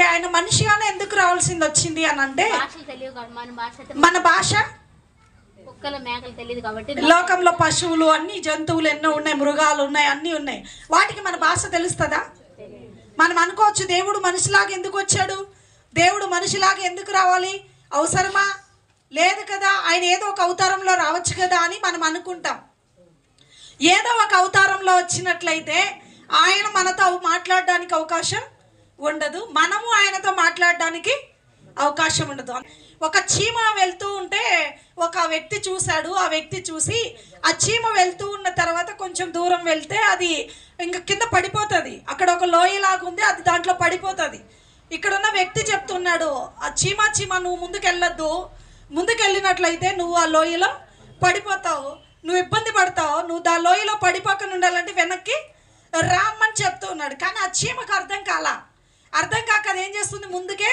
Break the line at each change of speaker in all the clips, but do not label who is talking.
అంటే ఆయన మనిషిగానే ఎందుకు రావాల్సింది వచ్చింది అని అంటే
మన భాష
లోకంలో పశువులు అన్ని జంతువులు ఎన్నో ఉన్నాయి మృగాలు ఉన్నాయి అన్నీ ఉన్నాయి. వాటికి మన భాష తెలుస్తుందా? మనం అనుకోవచ్చు దేవుడు మనిషిలాగా ఎందుకు వచ్చాడు? దేవుడు మనిషిలాగా ఎందుకు రావాలి? అవసరమా? లేదు కదా ఆయన ఏదో ఒక అవతారంలో రావచ్చు కదా అని మనం అనుకుంటాం. ఏదో ఒక అవతారంలో వచ్చినట్లయితే ఆయన మనతో మాట్లాడడానికి అవకాశం ఉండదు. మనము ఆయనతో మాట్లాడడానికి అవకాశం ఉండదు. ఒక చీమ వెళ్తూ ఉంటే ఒక వ్యక్తి చూశాడు ఆ వ్యక్తి చూసి ఆ చీమ వెళ్తూ ఉన్న తర్వాత కొంచెం దూరం వెళ్తే అది ఇంకా కింద పడిపోతుంది. అక్కడ ఒక లోయలాగా ఉంది అది దాంట్లో పడిపోతుంది. ఇక్కడ ఉన్న వ్యక్తి చెప్తున్నాడు ఆ చీమ చీమ నువ్వు ముందుకెళ్ళొద్దు. ముందుకెళ్ళినట్లయితే నువ్వు ఆ లోయలో పడిపోతావు. నువ్వు ఇబ్బంది పడతావు. నువ్వు దా లోయలో పడిపోకుండా ఉండాలంటే వెనక్కి రామ్మని చెప్తూ ఉన్నాడు కానీ ఆ చీమకు అర్థం కాల? అర్థం కాక అది ఏం చేస్తుంది? ముందుకే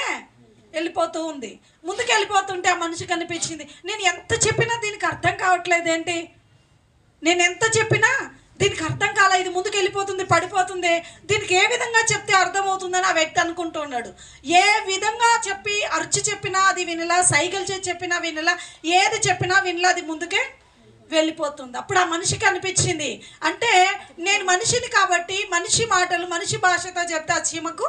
వెళ్ళిపోతూ ఉంది. ముందుకు వెళ్ళిపోతుంటే ఆ మనిషి కనిపించింది. నేను ఎంత చెప్పినా దీనికి అర్థం కావట్లేదు ఏంటి? నేను ఎంత చెప్పినా దీనికి అర్థం కాల? ఇది ముందుకు వెళ్ళిపోతుంది పడిపోతుంది. దీనికి ఏ విధంగా చెప్తే అర్థమవుతుందని ఆ వ్యక్తి అనుకుంటూ ఉన్నాడు. ఏ విధంగా చెప్పి అరుచి చెప్పినా అది వినలా సైకిల్ చేసి చెప్పినా వినలా ఏది చెప్పినా వినలా అది ముందుకే వెళ్ళిపోతుంది. అప్పుడు ఆ మనిషికి అనిపించింది. అంటే నేను మనిషిని కాబట్టి మనిషి మాటలు మనిషి భాషతో చెప్తే ఆ చీమకు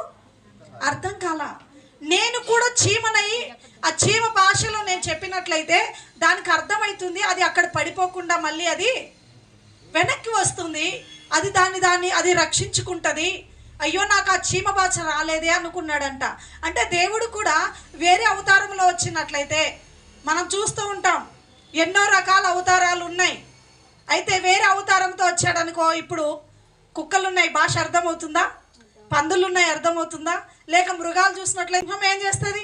అర్థం కాల. నేను కూడా చీమనై ఆ చీమ భాషలో నేను చెప్పినట్లయితే దానికి అర్థమవుతుంది అది అక్కడ పడిపోకుండా మళ్ళీ అది వెనక్కి వస్తుంది. అది దాన్ని దాన్ని అది రక్షించుకుంటుంది. అయ్యో నాకు ఆ చీమ భాష రాలేదే అనుకున్నాడంట. అంటే దేవుడు కూడా వేరే అవతారంలో వచ్చినట్లయితే మనం చూస్తూ ఉంటాం ఎన్నో రకాల అవతారాలు ఉన్నాయి. అయితే వేరే అవతారంతో వచ్చాడనుకో ఇప్పుడు కుక్కలు ఉన్నాయి భాష అర్థమవుతుందా? పందులు ఉన్నాయి అర్థమవుతుందా? లేక మృగాలు చూసినట్లయితే సింహం ఏం చేస్తుంది?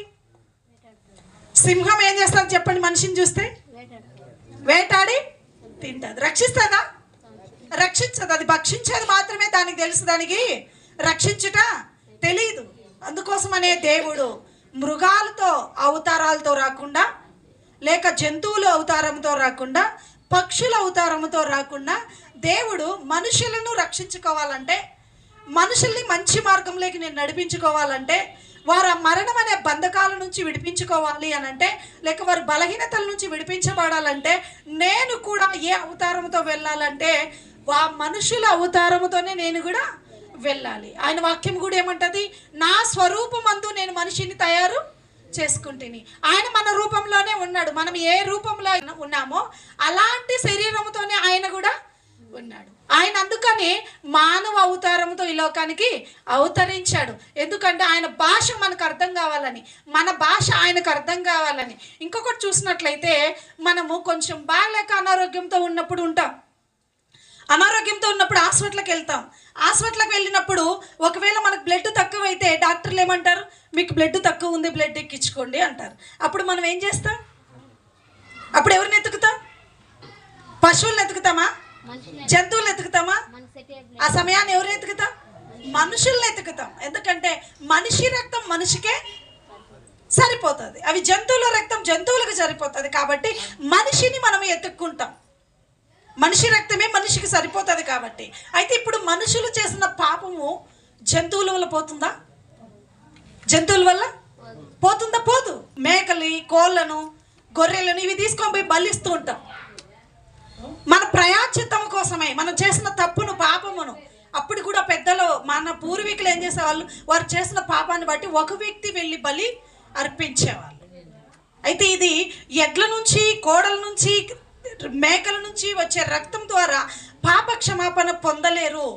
సింహం ఏం చేస్తుంది చెప్పండి మనిషిని చూస్తే?
వేటాడి
తింటది. రక్షిస్తుందా? రక్షించదు. అది భక్షించేది మాత్రమే దానికి తెలుసు దానికి. రక్షించుట తెలియదు అందుకోసమనే దేవుడు మృగాలతో అవతారాలతో రాకుండా లేక జంతువుల అవతారంతో రాకుండా పక్షుల అవతారంతో రాకుండా దేవుడు మనుషులను రక్షించుకోవాలంటే మనుషుల్ని మంచి మార్గంలోకి నేను నడిపించుకోవాలంటే వారు ఆ మరణం అనే బంధకాల నుంచి విడిపించుకోవాలి అని అంటే లేక వారి బలహీనతల నుంచి విడిపించబడాలంటే నేను కూడా ఏ అవతారంతో వెళ్ళాలంటే వా మనుషుల అవతారముతోనే నేను కూడా వెళ్ళాలి. ఆయన వాక్యం కూడా ఏమంటది? నా స్వరూపమందు నేను మనిషిని తయారు చేసుకుంటుని. ఆయన మన రూపంలోనే ఉన్నాడు. మనం ఏ రూపంలో ఉన్నామో అలాంటి శరీరంతోనే ఆయన కూడా ఉన్నాడు ఆయన అందుకని మానవ అవతారంతో ఈ లోకానికి అవతరించాడు. ఎందుకంటే ఆయన భాష మనకు అర్థం కావాలని మన భాష ఆయనకు అర్థం కావాలని. ఇంకొకటి చూసినట్లయితే మనము కొంచెం బాగాలేక అనారోగ్యంతో ఉన్నప్పుడు ఉంటాం. అనారోగ్యంతో ఉన్నప్పుడు హాస్పిటల్కి వెళ్తాం. హాస్పిటల్కి వెళ్ళినప్పుడు ఒకవేళ మనకు బ్లడ్ తక్కువ అయితే డాక్టర్లు ఏమంటారు? మీకు బ్లడ్ తక్కువ ఉంది బ్లడ్ ఎక్కించుకోండి అంటారు. అప్పుడు మనం ఏం చేస్తాం? అప్పుడు ఎవరిని ఎత్తుకుతాం? పశువులను ఎత్తుకుతామా? జంతువులు ఎత్తుకుతామా? ఆ సమయాన్ని ఎవరు ఎతుకుతాం మనుషుల్ని ఎత్తుకుతాం. ఎందుకంటే మనిషి రక్తం మనిషికే సరిపోతుంది. అవి జంతువుల రక్తం జంతువులకు సరిపోతుంది కాబట్టి మనిషిని మనం ఎత్తుక్కుంటాం. మనిషి రక్తమే మనిషికి సరిపోతుంది కాబట్టి. అయితే ఇప్పుడు మనుషులు చేసిన పాపము జంతువుల వల్ల పోతుందా? జంతువుల వల్ల పోతుందా? పోదు. మేకలి కోళ్ళను గొర్రెలను ఇవి తీసుకొని పోయి బలిస్తూ ఉంటాం. మన ప్రయాచితం కోసమే మనం చేసిన తప్పును పాపమును. అప్పుడు కూడా పెద్దలు మన పూర్వీకులు ఏం చేసేవాళ్ళు? వారు చేసిన పాపాన్ని బట్టి ఒక వ్యక్తి వెళ్ళి బలి అర్పించేవాళ్ళు. అయితే ఇది ఎడ్ల నుంచి కోడల నుంచి మేకల నుంచి వచ్చే రక్తం ద్వారా పాప క్షమాపణ పొందలేరు.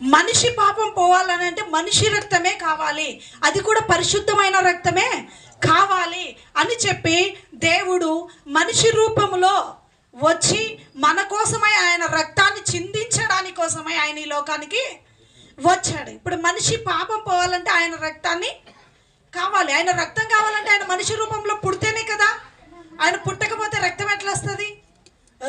మనిషి పాపం పోవాలని అంటే మనిషి రక్తమే కావాలి. అది కూడా పరిశుద్ధమైన రక్తమే కావాలి అని చెప్పి దేవుడు మనిషి రూపంలో వచ్చి మన కోసమై ఆయన రక్తాన్ని చిందించడానికి కోసమై ఆయన ఈ లోకానికి వచ్చాడు. ఇప్పుడు మనిషి పాపం పోవాలంటే ఆయన రక్తాన్ని కావాలి. ఆయన రక్తం కావాలంటే ఆయన మనిషి రూపంలో పుడితేనే కదా. ఆయన పుట్టకపోతే రక్తం ఎట్లా వస్తుంది?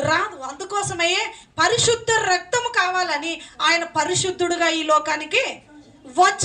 రాదు. అందుకోసమే పరిశుద్ధ రక్తము కావాలని ఆయన పరిశుద్ధుడుగా ఈ లోకానికి వచ్చాడు.